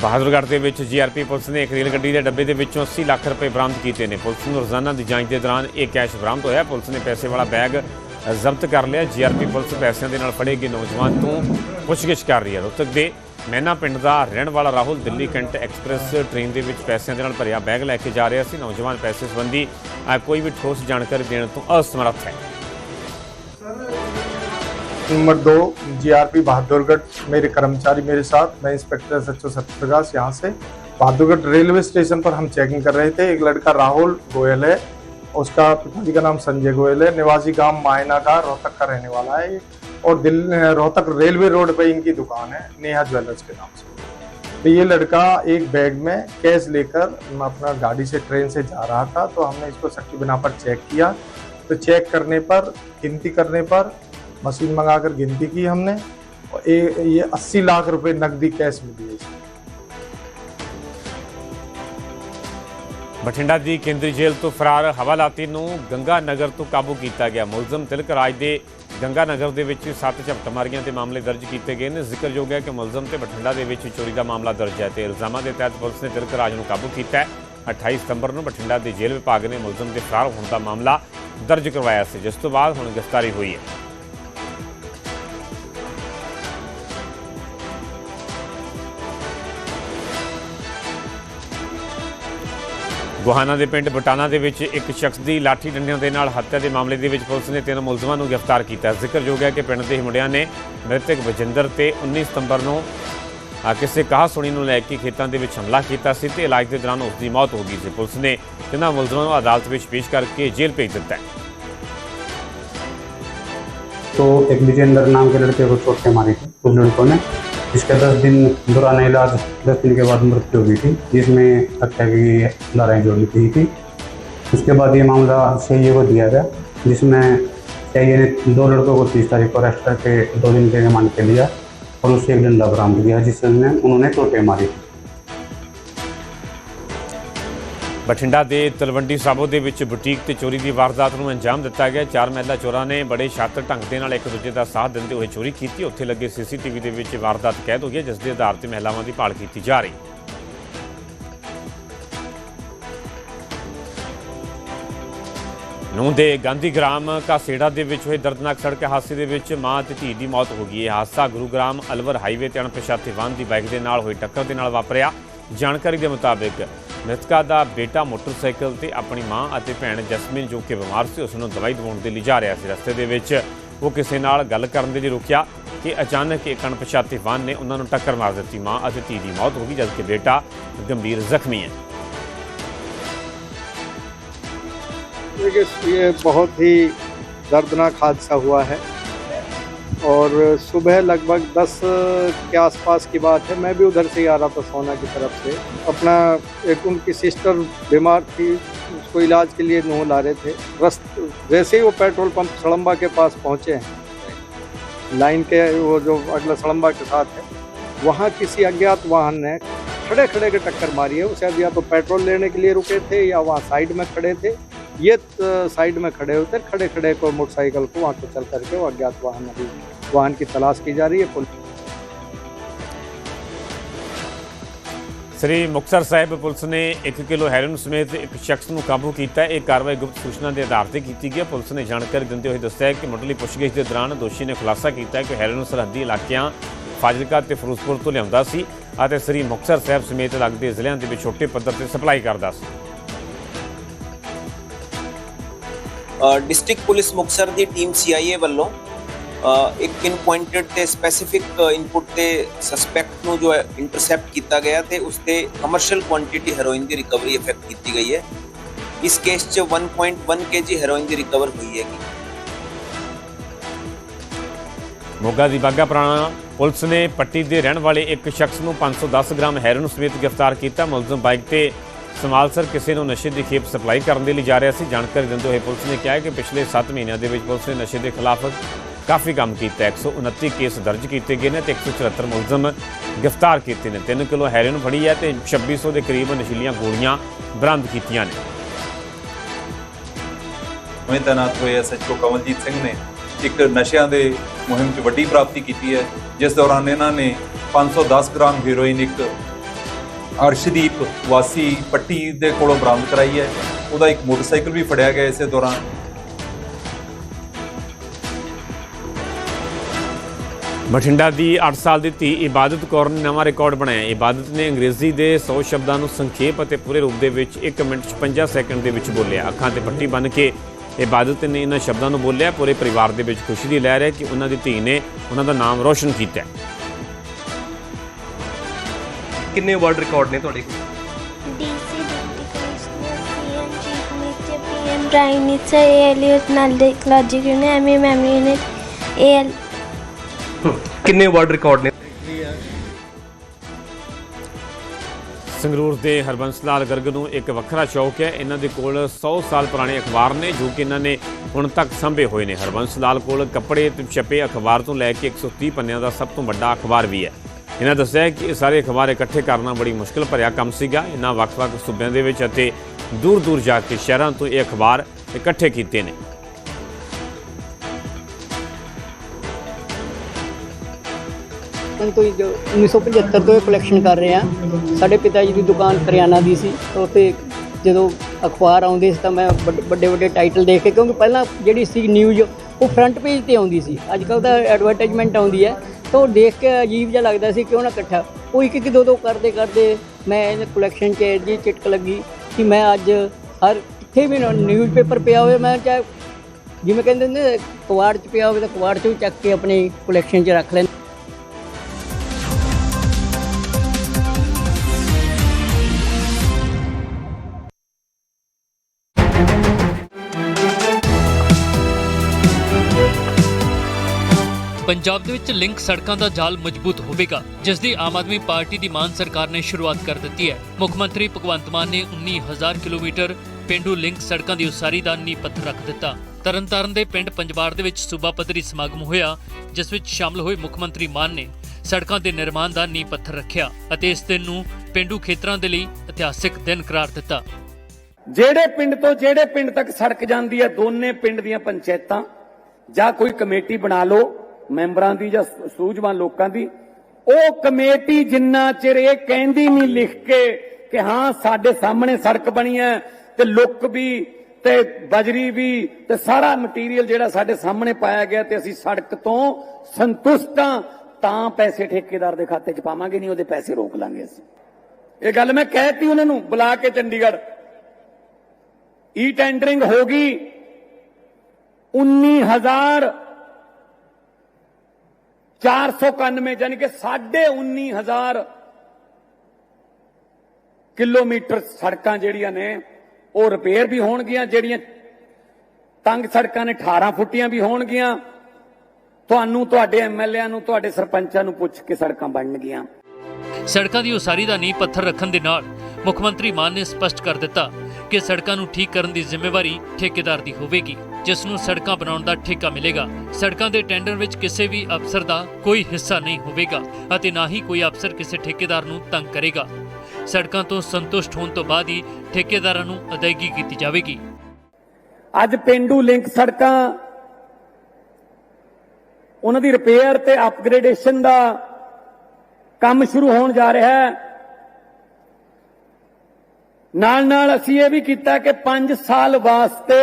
ਬਹਾਦਰਗੜ੍ਹ ਦੇ ਵਿੱਚ ਜੀਆਰਪੀ ਪੁਲਿਸ ਨੇ ਇੱਕ ਰੇਲ ਗੱਡੀ ਦੇ ਡੱਬੇ ਦੇ ਵਿੱਚੋਂ 80 ਲੱਖ ਰੁਪਏ ਬਰਾਮਦ ਕੀਤੇ ਨੇ। ਪੁਲਿਸ ਨੂੰ ਰੋਜ਼ਾਨਾ ਦੀ ਜਾਂਚ ਦੇ ਦੌਰਾਨ ਇਹ ਕੈਸ਼ ਬਰਾਮਦ ਹੋਇਆ। ਪੁਲਿਸ ਨੇ ਪੈਸੇ ਵਾਲਾ ਬੈਗ ਜ਼ਬਤ ਕਰ ਲਿਆ ਜੀਆਰਪੀ ਪੁਲਿਸ ਪੈਸਿਆਂ ਦੇ ਨਾਲ ਫੜੇ ਗਏ ਨੌਜਵਾਨ ਤੋਂ ਪੁੱਛਗਿੱਛ ਕਰ ਰਹੀ ਹੈ ਰੋਹਤਕ ਦੇ ਮੈਨਾ ਪਿੰਡ ਦਾ ਰਹਿਣ ਵਾਲਾ Rahul Delhi cantt express train ਦੇ ਵਿੱਚ ਪੈਸਿਆਂ ਦੇ ਨਾਲ ਭਰਿਆ ਬੈਗ ਲੈ ਕੇ ਜਾ ਰਿਹਾ ਸੀ ਨੌਜਵਾਨ ਪੈਸੇ ਸੰਬੰਧੀ ਅ, ਕੋਈ ਵੀ ਠੋਸ ਜਾਣਕਾਰੀ ਦੇਣ ਤੋਂ ਅਸਮਰੱਥ ਹੈ नंबर दो जीआरपी बहादुरगढ़ मेरे कर्मचारी मेरे साथ मैं इंस्पेक्टर सचिव सत्यप्रकाश यहाँ से बहादुरगढ़ रेलवे स्टेशन पर हम चेकिंग कर रहे थे एक लड़का राहुल गोयल है उसका पिताजी का नाम संजय गोयल है। निवासी गाँव मायना का रोहतक का रहने वाला है। और दिल्ली रोहतक रेलवे रोड पे इनकी दुकान है, नेहा ज्वेलर्स के नाम से। तो ये लड़का एक बैग में कैश लेकर अपना गाड़ी से, ट्रेन से जा रहा था। तो हमने इसको सख्ती बिना पर चेक किया। तो चेक करने पर, गिनती करने पर, मशीन मंगाकर गिनती की हमने। और ये 80 लाख रुपए नकदी कैश मिली है इसमें। ਬਠਿੰਡਾ ਦੀ ਕੇਂਦਰੀ ਜੇਲ੍ਹ ਤੋਂ ਫਰਾਰ ਹਵਾਲਾਤੀ ਨੂੰ ਗੰਗਾ ਨਗਰ ਤੋਂ ਕਾਬੂ ਕੀਤਾ ਗਿਆ। ਮੁਲਜ਼ਮ ਤਿਲਕ ਰਾਜ ਦੇ ਗੰਗਾ ਨਗਰ ਦੇ ਵਿੱਚ ਸੱਤ ਝਪਟਮਾਰੀਆਂ ਦੇ ਮਾਮਲੇ ਦਰਜ ਕੀਤੇ ਗਏ ਨੇ। ਜ਼ਿਕਰਯੋਗ ਹੈ ਕਿ ਮੁਲਜ਼ਮ ਤੇ ਬਠਿੰਡਾ ਦੇ ਵਿੱਚ ਚੋਰੀ ਦਾ ਮਾਮਲਾ ਦਰਜ ਹੈ ਤੇ ਇਲਜ਼ਾਮਾਂ ਦੇ ਤਹਿਤ ਪੁਲਿਸ ਨੇ ਤਿਲਕ ਰਾਜ ਨੂੰ ਕਾਬੂ ਕੀਤਾ ਹੈ। 28 ਸਤੰਬਰ ਨੂੰ ਬਠਿੰਡਾ ਦੇ ਜੇਲ੍ਹ ਵਿਭਾਗ ਨੇ ਮੁਲਜ਼ਮ ਦੇ ਫਰਾਰ ਹੋਣ ਦਾ ਮਾਮਲਾ ਦਰਜ ਕਰਵਾਇਆ ਸੀ, ਜਿਸ ਤੋਂ ਬਾਅਦ ਹੁਣ ਗ੍ਰਿਫਤਾਰੀ ਹੋਈ ਹੈ। ਗੁਹਾਨਾ ਦੇ ਪਿੰਡ ਬਟਾਨਾ ਦੇ ਵਿੱਚ ਇੱਕ ਸ਼ਖਸ ਦੀ ਲਾਠੀ ਡੰਡਿਆਂ ਦੇ ਨਾਲ ਹੱਤਿਆ ਦੇ ਮਾਮਲੇ ਦੇ ਵਿੱਚ ਪੁਲਿਸ ਨੇ ਤਿੰਨ ਮੁਲਜ਼ਮਾਂ ਨੂੰ ਗ੍ਰਿਫਤਾਰ ਕੀਤਾ ਜ਼ਿਕਰਯੋਗ ਹੈ ਕਿ ਪਿੰਡ ਦੇ ਹੀ ਮੁੰਡਿਆਂ ਨੇ ਮ੍ਰਿਤਕ ਵਜਿੰਦਰ ਤੇ 19 ਸਤੰਬਰ ਨੂੰ ਆ ਕਿਸੇ ਕਹਾ ਸੁਣੀ ਨੂੰ ਲੈ ਕੇ ਖੇਤਾਂ ਦੇ ਵਿੱਚ ਹਮਲਾ ਕੀਤਾ ਸੀ ਤੇ ਇਲਾਜ ਦੇ ਦੌਰਾਨ ਉਸ ਦੀ ਮੌਤ ਹੋ ਗਈ ਸੀ ਪੁਲਿਸ ਨੇ ਤਿੰਨਾਂ ਮੁਲਜ਼ਮਾਂ ਨੂੰ ਅਦਾਲਤ ਵਿੱਚ ਪੇਸ਼ ਕਰਕੇ ਜੇਲ੍ਹ ਭੇਜ ਦਿੱਤਾ ਹੈ तो एक विजेंद्र नाम के लड़के को चोट से मारी थी कुछ लड़कों ने जिसके दस दिन दौरान इलाज, दस दिन के बाद मृत्यु हुई थी, जिसमें हत्या की धाराएँ जोड़ी गई थी। उसके बाद ये मामला सी को दिया गया, जिसमें सी ने दो लड़कों को तीस तारीख को अरेस्ट करके दो दिन के रिमांड पे लिया और उससे एक डंडा बरामद किया जिसमें उन्होंने चोटें मारी ਬਠਿੰਡਾ ਦੇ ਤਲਵੰਡੀ ਸਾਬੋ ਦੇ ਵਿੱਚ ਬੁਟੀਕ ਤੇ ਚੋਰੀ ਦੀ ਵਾਰਦਾਤ ਨੂੰ ਅੰਜਾਮ ਦਿੱਤਾ ਗਿਆ। ਚਾਰ ਮਹਿਲਾ ਚੋਰਾਂ ਨੇ ਬੜੇ ਸ਼ਾਤਰ ਢੰਗ ਦੇ ਨਾਲ ਇੱਕ ਦੂਜੇ ਦਾ ਸਾਥ ਦਿੰਦੇ ਹੋਏ ਚੋਰੀ ਕੀਤੀ। ਉੱਥੇ ਲੱਗੇ ਸੀਸੀਟੀਵੀ ਦੇ ਵਿੱਚ ਵਾਰਦਾਤ ਕੈਦ ਹੋਈ ਹੈ, ਜਿਸ ਦੇ ਆਧਾਰ ਤੇ ਮਹਿਲਾਵਾਂ ਦੀ ਭਾਲ ਕੀਤੀ ਜਾ ਰਹੀ। ਨੂੰ ਦੇ ਗਾਂਧੀਗ੍ਰਾਮ ਕਾਸੇੜਾ ਦੇ ਵਿੱਚ ਹੋਏ ਦਰਦਨਾਕ ਸੜਕ ਹਾਦਸੇ ਦੇ ਵਿੱਚ ਮਾਂ ਤੇ ਧੀ ਦੀ ਮੌਤ ਹੋ ਗਈ। ਇਹ ਹਾਦਸਾ ਗੁਰੂਗ੍ਰਾਮ ਅਲਵਰ ਹਾਈਵੇ ਤੇ ਅਣਪਛਾਤੇ ਵਾਹਨ ਦੀ ਬਾਈਕ ਦੇ ਨਾਲ ਹੋਈ ਟੱਕਰ ਦੇ ਨਾਲ ਵਾਪਰਿਆ। ਜਾਣਕਾਰੀ ਦੇ ਮੁਤਾਬਿਕ ਮ੍ਰਿਤਕਾ ਦਾ ਬੇਟਾ ਮੋਟਰਸਾਈਕਲ ਤੇ ਆਪਣੀ ਮਾਂ ਅਤੇ ਭੈਣ ਜਸਮੀਨ ਜੋ ਕਿ ਬਿਮਾਰ ਸੀ ਉਸ ਨੂੰ ਦਵਾਈ ਦਿਵਾਉਣ ਦੇ ਲਈ ਜਾ ਰਿਹਾ ਸੀ ਰਸਤੇ ਦੇ ਵਿੱਚ ਉਹ ਕਿਸੇ ਨਾਲ ਗੱਲ ਕਰਨ ਦੇ ਲਈ ਰੁਕਿਆ ਕਿ ਅਚਾਨਕ ਇੱਕ ਅਣਪਛਾਤੇ ਵਾਹਨ ਨੇ ਉਹਨਾਂ ਨੂੰ ਟੱਕਰ ਮਾਰ ਦਿੱਤੀ ਮਾਂ ਅਤੇ ਧੀ ਦੀ ਮੌਤ ਹੋ ਗਈ ਜਦਕਿ ਬੇਟਾ ਗੰਭੀਰ ਜ਼ਖਮੀ ਹੈ देखिए ये बहुत ही दर्दनाक हादसा हुआ है और सुबह लगभग 10 के आसपास की बात है। मैं भी उधर से ही आ रहा था सोना की तरफ़ से। अपना एक उनकी सिस्टर बीमार थी, उसको इलाज के लिए नूह ला रहे थे। रस्त, जैसे ही वो पेट्रोल पंप सड़म्बा के पास पहुँचे हैं, लाइन के वो जो अगला सड़म्बा के साथ है, वहाँ किसी अज्ञात वाहन ने खड़े खड़े के टक्कर मारी है। वो शायद या तो पेट्रोल लेने के लिए रुके थे या वहाँ साइड में खड़े थे। ये साइड में खड़े होते खड़े खड़े को मोटरसाइकिल को वहाँ से चल करके वो अज्ञात वाहन अभी वाहन की तलाश की जा रही है पुलिस ਸ੍ਰੀ ਮੁਕਤਸਰ ਸਾਹਿਬ ਪੁਲਿਸ ਨੇ 1 ਕਿਲੋ ਹੈਰੋਇਨ ਸਮੇਤ ਇੱਕ ਸ਼ਖਸ ਨੂੰ ਕਾਬੂ ਕੀਤਾ ਹੈ ਇਹ ਕਾਰਵਾਈ ਗੁਪਤ ਸੂਚਨਾ ਦੇ ਆਧਾਰ ਤੇ ਕੀਤੀ ਗਈ ਹੈ ਪੁਲਿਸ ਨੇ ਜਾਣਕਾਰੀ ਦਿੰਦੇ ਹੋਏ ਦੱਸਿਆ ਹੈ ਕਿ ਮੁੱਢਲੀ ਪੁੱਛਗਿੱਛ ਦੇ ਦੌਰਾਨ ਦੋਸ਼ੀ ਨੇ ਖੁਲਾਸਾ ਕੀਤਾ ਹੈ ਕਿ ਹੈਰੋਇਨ ਸਰਹੱਦੀ ਇਲਾਕਿਆਂ ਫਾਜ਼ਿਲਕਾ ਤੇ ਫਿਰੋਜ਼ਪੁਰ ਤੋਂ ਲਿਆਉਂਦਾ ਸੀ ਅਤੇ ਸ੍ਰੀ ਮੁਕਤਸਰ ਸਾਹਿਬ ਸਮੇਤ ਲੱਗਦੇ ਜ਼ਿਲ੍ਹਿਆਂ ਦੇ ਵਿੱਚ ਛੋਟੇ ਪੱਧਰ ਤੇ ਸਪਲਾਈ ਕਰਦਾ ਸੀ ਡਿਸਟ੍ਰਿਕਟ ਪੁਲਿਸ ਮੁਕਤਸਰ ਦੀ ਟੀਮ ਸੀਆਈਏ ਵੱਲੋਂ ਅ, ਇੱਕ ਪਿਨ ਪੁਆਇੰਟਡ ਤੇ ਸਪੈਸੀਫਿਕ ਇਨਪੁਟ ਤੇ ਸਸਪੈਕਟ ਨੂੰ ਜੋ ਹੈ ਇੰਟਰਸੈਪਟ ਕੀਤਾ ਗਿਆ ਤੇ ਉਸ ਤੇ ਕਮਰਸ਼ੀਅਲ ਕੁਆਂਟੀਟੀ ਹੈਰੋਇਨ ਦੀ ਰਿਕਵਰੀ ਇਫੈਕਟ ਕੀਤੀ ਗਈ ਹੈ। ਇਸ ਕੇਸ 'ਚ 1.1 ਕੇਜੀ ਹੈਰੋਇਨ ਦੀ ਰਿਕਵਰ ਹੋਈ ਹੈਗੀ। ਮੋਗਾ ਦੀ ਬਾਗਾ ਪੁਰਾਣਾ ਪੁਲਿਸ ਨੇ ਪੱਟੀ ਦੇ ਰਹਿਣ ਵਾਲੇ ਇੱਕ ਸ਼ਖਸ ਨੂੰ 510 ਗ੍ਰਾਮ ਹੈਰੋਇਨ ਸਮੇਤ ਗ੍ਰਿਫਤਾਰ ਕੀਤਾ। ਮੁਲਜ਼ਮ ਬਾਈਕ ਤੇ ਸਮਾਲਸਰ ਕਿਸੇ ਨੂੰ ਨਸ਼ੇ ਦੀ ਖੇਪ ਸਪਲਾਈ ਕਰਨ ਦੇ ਲਈ ਜਾ ਰਿਹਾ ਸੀ। ਜਾਣਕਾਰੀ ਦਿੰਦੇ ਹੋਏ ਪੁਲਿਸ ਨੇ ਕਿਹਾ ਕਿ ਪਿਛਲੇ 7 ਮਹੀਨਿਆਂ ਦੇ ਵਿੱਚ ਪੁਲਿਸ ਨੇ ਨਸ਼ੇ ਦੇ ਖਿਲਾਫ ਕਾਫੀ ਕੰਮ ਕੀਤਾ ਹੈ 129 ਕੇਸ ਦਰਜ ਕੀਤੇ ਗਏ ਨੇ ਤੇ 174 ਮੁਲਜ਼ਮ ਗ੍ਰਿਫਤਾਰ ਕੀਤੇ ਨੇ। 3 ਕਿਲੋ ਹੈਰੋਇਨ ਫੜੀ ਹੈ ਤੇ 2600 ਦੇ ਕਰੀਬ ਨਸ਼ੀਲੀਆਂ ਗੋਲੀਆਂ ਬਰਾਮਦ ਕੀਤੀਆਂ ਨੇ। ਨਵੇਂ ਤੈਨਾਤ ਹੋਏ ਐਸਐਚਓ ਕਮਲਜੀਤ ਸਿੰਘ ਨੇ। ਇੱਕ ਨਸ਼ਿਆਂ ਦੇ ਮੁਹਿੰਮ 'ਚ ਵੱਡੀ ਪ੍ਰਾਪਤੀ ਕੀਤੀ ਹੈ। ਜਿਸ ਦੌਰਾਨ ਇਹਨਾਂ ਨੇ 510 ਗ੍ਰਾਮ ਹੀਰੋਇਨ ਇੱਕ ਅਰਸ਼ਦੀਪ ਵਾਸੀ ਪੱਟੀ ਦੇ ਕੋਲੋਂ ਬਰਾਮਦ ਕਰਾਈ ਹੈ। ਉਹਦਾ ਇੱਕ ਮੋਟਰਸਾਈਕਲ ਵੀ ਫੜਿਆ ਗਿਆ। ਇਸੇ ਦੌਰਾਨ ਬਠਿੰਡਾ ਦੀ 8 ਸਾਲ ਦੀ ਧੀ ਇਬਾਦਤ ਕੌਰ ਨੇ ਨਵਾਂ ਰਿਕਾਰਡ ਬਣਾਇਆ। ਇਬਾਦਤ ਨੇ ਅੰਗਰੇਜ਼ੀ ਦੇ 100 ਸ਼ਬਦਾਂ ਨੂੰ ਸੰਖੇਪ ਅਤੇ ਪੂਰੇ ਰੂਪ ਦੇ ਵਿੱਚ 1 ਮਿੰਟ 56 ਸੈਕਿੰਡ ਦੇ ਵਿੱਚ ਬੋਲਿਆ। ਅੱਖਾਂ ਤੇ ਪੱਟੀ ਬੰਨ੍ਹ ਕੇ ਇਬਾਦਤ ਨੇ ਇਹਨਾਂ ਸ਼ਬਦਾਂ ਨੂੰ ਬੋਲਿਆ। ਪੂਰੇ ਪਰਿਵਾਰ ਦੇ ਵਿੱਚ ਖੁਸ਼ੀ ਦੀ ਲਹਿਰ ਹੈ ਕਿ ਉਹਨਾਂ ਦੀ ਧੀ ਨੇ ਉਹਨਾਂ ਦਾ ਨਾਮ ਰੋਸ਼ਨ ਕੀਤਾ ਹੈ। ਕਿੰਨੇ ਵਰਲਡ ਰਿਕਾਰਡ ਨੇ ਤੁਹਾਡੇ ਕੋਲ? DC commissioner CM chief minister PM prime minister ਏਐਲਯੂਟ ਨਾਲ ecology unit MA memory unit AL ਕਿੰਨੇ ਵਰਲਡ ਰਿਕਾਰਡ ਨੇ? ਸੰਗਰੂਰ ਦੇ ਹਰਬੰਸ ਲਾਲ ਗਰਗ ਨੂੰ ਇੱਕ ਵੱਖਰਾ ਸ਼ੌਕ ਹੈ। ਇਹਨਾਂ ਦੇ ਕੋਲ 100 ਸਾਲ ਪੁਰਾਣੇ ਅਖਬਾਰ ਨੇ, ਜੋ ਕਿ ਇਹਨਾਂ ਨੇ ਹੁਣ ਤੱਕ ਸੰਭੇ ਹੋਏ ਨੇ। ਹਰਬੰਸ ਲਾਲ ਕੋਲ ਕੱਪੜੇ ਤੇ ਛਪੇ ਅਖਬਾਰ ਤੋਂ ਲੈ ਕੇ 130 ਪੰਨਿਆਂ ਦਾ ਸਭ ਤੋਂ ਵੱਡਾ ਅਖਬਾਰ ਵੀ ਹੈ। ਇਹਨਾਂ ਦੱਸਿਆ ਕਿ ਇਹ ਸਾਰੇ ਅਖਬਾਰ ਇਕੱਠੇ ਕਰਨਾ ਬੜੀ ਮੁਸ਼ਕਲ ਭਰਿਆ ਕੰਮ ਸੀਗਾ। ਇਹਨਾਂ ਵੱਖ-ਵੱਖ ਸੂਬਿਆਂ ਦੇ ਵਿੱਚ ਅਤੇ ਦੂਰ-ਦੂਰ ਜਾ ਕੇ ਸ਼ਹਿਰਾਂ ਤੋਂ ਇਹ ਅਖਬਾਰ ਇਕੱਠੇ ਕੀਤੇ ਨੇ। ਬਚਪਨ ਤੋਂ ਹੀ ਜੋ 1975 ਤੋਂ ਇਹ ਕਲੈਕਸ਼ਨ ਕਰ ਰਹੇ ਆ ਸਾਡੇ ਪਿਤਾ ਜੀ ਦੀ ਦੁਕਾਨ ਕਰਿਆਨਾ ਦੀ ਸੀ। ਉੱਥੇ ਜਦੋਂ ਅਖਬਾਰ ਆਉਂਦੇ ਸੀ ਤਾਂ ਮੈਂ ਵੱਡੇ ਵੱਡੇ ਟਾਈਟਲ ਦੇਖ ਕੇ, ਕਿਉਂਕਿ ਪਹਿਲਾਂ ਜਿਹੜੀ ਸੀ ਨਿਊਜ਼ ਉਹ ਫਰੰਟ ਪੇਜ ਤੇ ਆਉਂਦੀ ਸੀ। ਅੱਜ ਕੱਲ ਤਾਂ ਐਡਵਰਟਾਈਜ਼ਮੈਂਟ ਆਉਂਦੀ ਹੈ। ਤਾਂ ਉਹ ਦੇਖ ਕੇ ਅਜੀਬ ਜਿਹਾ ਲੱਗਦਾ ਸੀ ਕਿਉਂ ਨਾ ਇਕੱਠਾ, ਉਹ ਇੱਕ ਇੱਕ ਦੋ ਦੋ ਕਰਦੇ ਕਰਦੇ ਮੈਂ ਇਹ ਕਲੈਕਸ਼ਨ 'ਚ ਜੀ ਚਿਟਕ ਲੱਗੀ ਕਿ ਮੈਂ ਅੱਜ ਹਰ, ਕਿੱਥੇ ਵੀ ਨਿਊਜ਼ ਪੇਪਰ ਪਿਆ ਹੋਵੇ, ਮੈਂ ਚਾਹੇ ਜਿਵੇਂ ਕਹਿੰਦੇ ਨੇ ਕਵਾੜ 'ਚ ਪਿਆ ਹੋਵੇ ਤਾਂ ਕਵਾੜ 'ਚ ਵੀ ਚੱਕ ਕੇ ਆਪਣੀ ਕਲੈਕਸ਼ਨ 'ਚ ਰੱਖ ਲੈਂਦਾ। ਪੰਜਾਬ ਦੇ ਵਿੱਚ ਲਿੰਕ ਸੜਕਾਂ ਦਾ ਜਾਲ ਮਜ਼ਬੂਤ ਹੋਵੇਗਾ, ਜਿਸ ਦੀ ਆਮ ਆਦਮੀ ਪਾਰਟੀ ਦੀ ਮਾਨ ਸਰਕਾਰ ਨੇ ਸ਼ੁਰੂਆਤ ਕਰ ਦਿੱਤੀ ਹੈ। ਮੁੱਖ ਮੰਤਰੀ ਭਗਵੰਤ ਮਾਨ ਨੇ 19000 ਕਿਲੋਮੀਟਰ ਪਿੰਡੂ ਲਿੰਕ ਸੜਕਾਂ ਦੀ ਉਸਾਰੀ ਦਾ ਨੀਂਹ ਪੱਥਰ ਰੱਖ ਦਿੱਤਾ। ਤਰਨਤਾਰਨ ਦੇ ਪਿੰਡ ਪੰਜਵਾੜ ਦੇ ਵਿੱਚ ਸੂਬਾ ਪੱਧਰੀ ਸਮਾਗਮ ਹੋਇਆ, ਜਿਸ ਵਿੱਚ ਸ਼ਾਮਲ ਹੋਏ ਮੁੱਖ ਮੰਤਰੀ ਮਾਨ ਨੇ ਸੜਕਾਂ ਦੇ ਨਿਰਮਾਣ ਦਾ ਨੀਂਹ ਪੱਥਰ ਰੱਖਿਆ ਅਤੇ ਇਸ ਦਿਨ ਨੂੰ ਪਿੰਡੂ ਖੇਤਰਾਂ ਦੇ ਲਈ ਇਤਿਹਾਸਿਕ ਦਿਨ ਕਰਾਰ ਦਿੱਤਾ। ਜਿਹੜੇ ਪਿੰਡ ਤੋਂ ਜਿਹੜੇ ਪਿੰਡ ਤੱਕ ਸੜਕ ਜਾਂਦੀ ਹੈ, ਦੋਨੇ ਪਿੰਡ ਦੀਆਂ ਪੰਚਾਇਤਾਂ ਜਾਂ ਕੋਈ ਕਮੇਟੀ ਬਣਾ ਲਓ ਮੈਂਬਰਾਂ ਦੀ ਜਾਂ ਸੂਝਵਾਨ ਲੋਕਾਂ ਦੀ, ਉਹ ਕਮੇਟੀ ਜਿੰਨਾ ਚਿਰ ਇਹ ਕਹਿੰਦੀ ਨਹੀਂ ਲਿਖ ਕੇ ਕਿ ਹਾਂ, ਸਾਡੇ ਸਾਹਮਣੇ ਸੜਕ ਬਣੀ ਹੈ ਤੇ ਲੁੱਕ ਵੀ ਤੇ ਬਜਰੀ ਵੀ ਤੇ ਸਾਰਾ ਮਟੀਰੀਅਲ ਜਿਹੜਾ ਸਾਡੇ ਸਾਹਮਣੇ ਪਾਇਆ ਗਿਆ ਤੇ ਅਸੀਂ ਸੜਕ ਤੋਂ ਸੰਤੁਸ਼ਟ ਹਾਂ, ਤਾਂ ਪੈਸੇ ਠੇਕੇਦਾਰ ਦੇ ਖਾਤੇ 'ਚ ਪਾਵਾਂਗੇ, ਨਹੀਂ ਉਹਦੇ ਪੈਸੇ ਰੋਕ ਲਾਂਗੇ ਅਸੀਂ। ਇਹ ਗੱਲ ਮੈਂ ਕਹਿਤੀ ਉਹਨਾਂ ਨੂੰ ਬੁਲਾ ਕੇ ਚੰਡੀਗੜ੍ਹ। ਈ ਟੈਂਡਰਿੰਗ ਹੋ ਗਈ। 19000 491 ਯਾਨੀ ਕਿ 19000 ਕਿਲੋਮੀਟਰ ਸੜਕਾਂ ਜਿਹੜੀਆਂ ਨੇ, ਉਹ ਰਿਪੇਅਰ ਵੀ ਹੋਣਗੀਆਂ, ਜਿਹੜੀਆਂ ਤੰਗ ਸੜਕਾਂ ਨੇ 18 ਫੁੱਟੀਆਂ ਵੀ ਹੋਣਗੀਆਂ। ਤੁਹਾਨੂੰ, ਤੁਹਾਡੇ ਐਮਐਲਏਆਂ ਨੂੰ, ਤੁਹਾਡੇ ਸਰਪੰਚਾਂ ਨੂੰ ਪੁੱਛ ਕੇ ਸੜਕਾਂ ਬਣਨਗੀਆਂ। ਸੜਕਾਂ ਦੀ ਉਸਾਰੀ ਦਾ ਨੀਂਹ ਪੱਥਰ ਰੱਖਣ ਦੇ ਨਾਲ ਮੁੱਖ ਮੰਤਰੀ ਮਾਨ ਨੇ ਸਪਸ਼ਟ ਕਰ ਦਿੱਤਾ ਕਿ ਸੜਕਾਂ ਨੂੰ ਠੀਕ ਕਰਨ ਦੀ ਜ਼ਿੰਮੇਵਾਰੀ ਠੇਕੇਦਾਰ ਦੀ ਹੋਵੇਗੀ। ਜਿਸ ਨੂੰ ਸੜਕਾਂ ਬਣਾਉਣ ਦਾ ਠੇਕਾ ਮਿਲੇਗਾ। ਸੜਕਾਂ ਦੇ ਟੈਂਡਰ ਵਿੱਚ ਕਿਸੇ ਵੀ ਅਫਸਰ ਦਾ ਕੋਈ ਹਿੱਸਾ ਨਹੀਂ ਹੋਵੇਗਾ ਅਤੇ ਨਾ ਹੀ ਕੋਈ ਅਫਸਰ ਕਿਸੇ ਠੇਕੇਦਾਰ ਨੂੰ ਤੰਗ ਕਰੇਗਾ। ਸੜਕਾਂ ਤੋਂ ਸੰਤੁਸ਼ਟ ਹੋਣ ਤੋਂ ਬਾਅਦ ਹੀ ਠੇਕੇਦਾਰਾਂ ਨੂੰ ਅਦਾਇਗੀ ਕੀਤੀ ਜਾਵੇਗੀ। ਅੱਜ ਪਿੰਡੂ ਲਿੰਕ ਸੜਕਾਂ, ਉਹਨਾਂ ਦੀ ਰਿਪੇਅਰ ਤੇ ਅਪਗ੍ਰੇਡੇਸ਼ਨ ਦਾ ਕੰਮ ਸ਼ੁਰੂ ਹੋਣ ਜਾ ਰਿਹਾ ਹੈ। ਨਾਲ ਨਾਲ ਅਸੀਂ ਇਹ ਵੀ ਕੀਤਾ ਕਿ 5 ਸਾਲ ਵਾਸਤੇ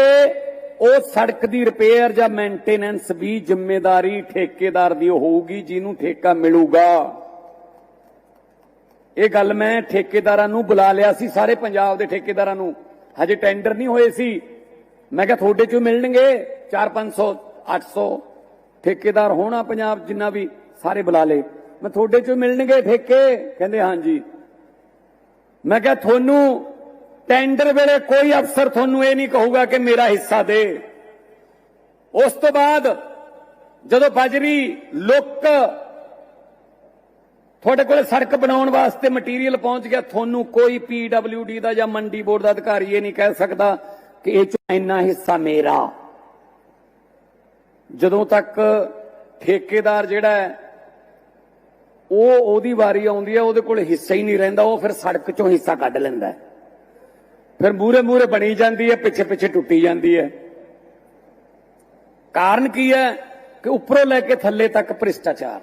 ਉਹ ਸੜਕ ਦੀ ਰਿਪੇਅਰ ਜਾਂ ਮੇਨਟੇਨੈਂਸ ਵੀ ਜ਼ਿੰਮੇਵਾਰੀ ਠੇਕੇਦਾਰ ਦੀ ਹੋਊਗੀ, ਜਿਹਨੂੰ ਠੇਕਾ ਮਿਲੂਗਾ। ਇਹ ਗੱਲ ਮੈਂ ਠੇਕੇਦਾਰਾਂ ਨੂੰ ਬੁਲਾ ਲਿਆ ਸੀ, ਸਾਰੇ ਪੰਜਾਬ ਦੇ ਠੇਕੇਦਾਰਾਂ ਨੂੰ। ਹਜੇ ਟੈਂਡਰ ਨਹੀਂ ਹੋਏ ਸੀ। ਮੈਂ ਕਿਹਾ ਤੁਹਾਡੇ ਚੋਂ ਮਿਲਣਗੇ 4-500 800 ਠੇਕੇਦਾਰ ਹੋਣਾ ਪੰਜਾਬ ਜਿੰਨਾ ਵੀ, ਸਾਰੇ ਬੁਲਾ ਲਏ। ਮੈਂ ਤੁਹਾਡੇ ਚੋਂ ਮਿਲਣਗੇ ਠੇਕੇ? ਕਹਿੰਦੇ ਹਾਂਜੀ। ਮੈਂ ਕਿਹਾ ਤੁਹਾਨੂੰ ਟੈਂਡਰ ਵੇਲੇ ਕੋਈ ਅਫਸਰ ਤੁਹਾਨੂੰ ਇਹ ਨਹੀਂ ਕਹੂਗਾ ਕਿ ਮੇਰਾ ਹਿੱਸਾ ਦੇ। ਉਸ ਤੋਂ ਬਾਅਦ ਜਦੋਂ ਬਜਰੀ ਲੁੱਕ ਤੁਹਾਡੇ ਕੋਲ ਸੜਕ ਬਣਾਉਣ ਵਾਸਤੇ ਮਟੀਰੀਅਲ ਪਹੁੰਚ ਗਿਆ, ਤੁਹਾਨੂੰ ਕੋਈ ਪੀਡਬਲਯੂਡੀ ਦਾ ਜਾਂ ਮੰਡੀ ਬੋਰਡ ਦਾ ਅਧਿਕਾਰੀ ਇਹ ਨਹੀਂ ਕਹਿ ਸਕਦਾ ਕਿ ਇਹ ਚੋਂ ਇੰਨਾ ਹਿੱਸਾ ਮੇਰਾ। ਜਦੋਂ ਤੱਕ ਠੇਕੇਦਾਰ ਜਿਹੜਾ ਉਹ ਉਹਦੀ ਵਾਰੀ ਆਉਂਦੀ ਹੈ, ਉਹਦੇ ਕੋਲ ਹਿੱਸਾ ਹੀ ਨਹੀਂ ਰਹਿੰਦਾ, ਉਹ ਫਿਰ ਸੜਕ ਚੋਂ ਹਿੱਸਾ ਕੱਢ ਲੈਂਦਾ ਹੈ। ਫਿਰ ਮੂਰੇ ਮੂਰੇ ਬਣੀ ਜਾਂਦੀ ਹੈ, ਪਿੱਛੇ ਪਿੱਛੇ ਟੁੱਟੀ ਜਾਂਦੀ ਹੈ। ਕਾਰਨ ਕੀ ਹੈ? ਕਿ ਉੱਪਰੋਂ ਲੈ ਕੇ ਥੱਲੇ ਤੱਕ ਭ੍ਰਿਸ਼ਟਾਚਾਰ।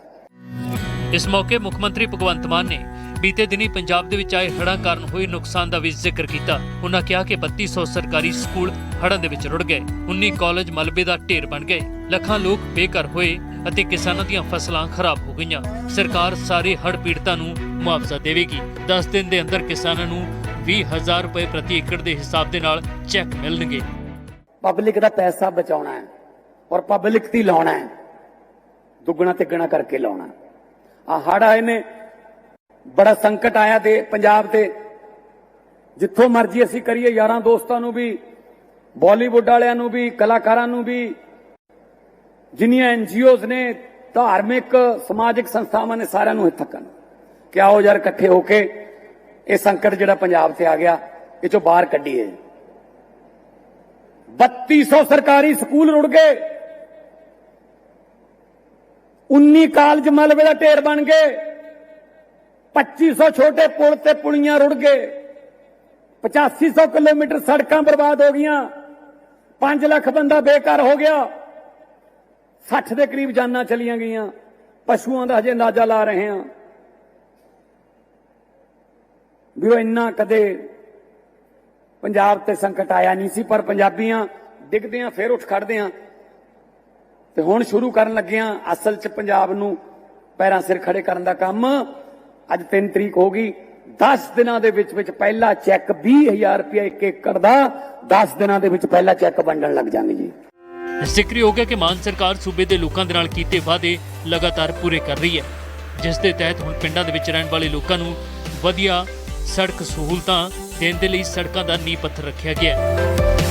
ਇਸ ਮੌਕੇ ਮੁੱਖ ਮੰਤਰੀ ਭਗਵੰਤ ਮਾਨ ਨੇ ਬੀਤੇ ਦਿਨੀ ਪੰਜਾਬ ਦੇ ਵਿੱਚ ਆਏ ਹੜ੍ਹਾਂ ਕਾਰਨ ਹੋਏ ਨੁਕਸਾਨ ਦਾ ਵੀ ਜ਼ਿਕਰ ਕੀਤਾ। ਉਹਨਾਂ ਕਿਹਾ ਕਿ 3200 ਸਰਕਾਰੀ ਸਕੂਲ ਹੜ੍ਹਾਂ ਦੇ ਵਿੱਚ ਰੁੜ ਗਏ। 19 ਕਾਲਜ ਮਲਬੇ ਦਾ ਢੇਰ ਬਣ ਗਏ। ਲੱਖਾਂ ਲੋਕ ਬੇਘਰ ਹੋਏ ਅਤੇ ਕਿਸਾਨਾਂ ਦੀਆਂ ਫਸਲਾਂ ਖਰਾਬ ਹੋ ਗਈਆਂ। ਸਰਕਾਰ ਸਾਰੇ ਹੜ੍ਹ ਪੀੜਤਾਂ ਨੂੰ ਮੁਆਵਜ਼ਾ ਦੇਵੇਗੀ। 10 ਦਿਨ ਦੇ ਅੰਦਰ ਕਿਸਾਨਾਂ ਨੂੰ 20000 ਰੁਪਏ ਪ੍ਰਤੀ ਏਕੜ ਦੇ ਹਿਸਾਬ ਦੇ ਨਾਲ ਚੈੱਕ ਮਿਲਣਗੇ। ਪਬਲਿਕ ਦਾ ਪੈਸਾ ਬਚਾਉਣਾ ਹੈ ਔਰ ਪਬਲਿਕ ਤੇ ਲਾਉਣਾ ਹੈ। ਦੁੱਗਣਾ ਤਿੱਗਣਾ ਕਰਕੇ ਲਾਉਣਾ ਆ ਹੜ ਆਏ ਨੇ, ਬੜਾ ਸੰਕਟ ਆਇਆ ਤੇ ਪੰਜਾਬ ਤੇ। ਜਿੱਥੋਂ ਮਰਜ਼ੀ ਅਸੀਂ ਕਰੀਏ, ਯਾਰਾਂ ਦੋਸਤਾਂ ਨੂੰ ਵੀ, ਬਾਲੀਵੁੱਡ ਵਾਲਿਆਂ ਨੂੰ ਵੀ, ਕਲਾਕਾਰਾਂ ਨੂੰ ਵੀ। ਜਿੰਨੀਆਂ ਐਨਜੀਓਜ਼ ਨੇ, ਧਾਰਮਿਕ, ਸਮਾਜਿਕ ਸੰਸਥਾਵਾਂ ਨੇ ਸਾਰਿਆਂ ਨੂੰ ਇੱਥੇ ਤੱਕਣ ਕਿ ਆਓ ਯਾਰ ਇਕੱਠੇ ਹੋ ਕੇ ਇਹ ਸੰਕਟ ਜਿਹੜਾ ਪੰਜਾਬ ਤੇ ਆ ਗਿਆ ਇਹ ਚੋਂ ਬਾਹਰ ਕੱਢੀਏ 3200 ਸਰਕਾਰੀ ਸਕੂਲ ਰੁੜ ਗਏ। 19 ਕਾਲਜ ਮਲਬੇ ਦਾ ਢੇਰ ਬਣ ਗਏ। 2500 ਛੋਟੇ ਪੁਲ ਤੇ ਪੁਲੀਆਂ ਰੁੜ ਗਏ। 8500 ਕਿਲੋਮੀਟਰ ਸੜਕਾਂ ਬਰਬਾਦ ਹੋ ਗਈਆਂ। 5 ਲੱਖ ਬੰਦਾ ਬੇਕਾਰ ਹੋ ਗਿਆ। 60 ਦੇ ਕਰੀਬ ਜਾਨਾਂ ਚਲੀਆਂ ਗਈਆਂ। ਪਸ਼ੂਆਂ ਦਾ ਹਜੇ ਅੰਦਾਜ਼ਾ ਲਾ ਰਹੇ ਹਾਂ। ਵੀ ਉਹ ਇੰਨਾ ਕਦੇ ਪੰਜਾਬ ਤੇ ਸੰਕਟ ਆਇਆ ਨਹੀਂ ਸੀ, ਪਰ ਪੰਜਾਬੀਆਂ ਡਿੱਗਦੇ ਆ ਫੇਰ ਉੱਠ ਖੜਦੇ ਆ ਤੇ ਹੁਣ ਸ਼ੁਰੂ ਕਰਨ ਲੱਗੇ ਆ ਅਸਲ 'ਚ ਪੰਜਾਬ ਨੂੰ ਪੈਰਾਂ ਸਿਰ ਖੜੇ ਕਰਨ ਦਾ ਕੰਮ ਅੱਜ 3 ਤਰੀਕ ਹੋ ਗਈ। 10 ਦਿਨਾਂ ਦੇ ਵਿੱਚ ਵਿੱਚ ਪਹਿਲਾ ਚੈੱਕ 20000 ਰੁਪਏ ਇੱਕ ਏਕੜ ਦਾ 10 ਦਿਨਾਂ ਦੇ ਵਿੱਚ ਪਹਿਲਾ ਚੈੱਕ ਵੰਡਣ ਲੱਗ ਜਾਣਗੇ ਜੀ। ਜ਼ਿਕਰ ਹੋ ਗਿਆ ਕਿ ਮਾਨ ਸਰਕਾਰ ਸੂਬੇ ਦੇ ਲੋਕਾਂ ਦੇ ਨਾਲ ਕੀਤੇ ਵਾਅਦੇ ਲਗਾਤਾਰ ਪੂਰੇ ਕਰ ਰਹੀ ਹੈ, ਜਿਸ ਦੇ ਤਹਿਤ ਹੁਣ ਪਿੰਡਾਂ ਦੇ ਵਿੱਚ ਰਹਿਣ ਵਾਲੇ ਲੋਕਾਂ ਨੂੰ ਵਧੀਆ ਸੜਕ ਸਹੂਲਤਾਂ ਦੇਣ ਦੇ ਲਈ ਸੜਕਾਂ ਦਾ ਨੀਂਹ ਪੱਥਰ ਰੱਖਿਆ ਗਿਆ ਹੈ।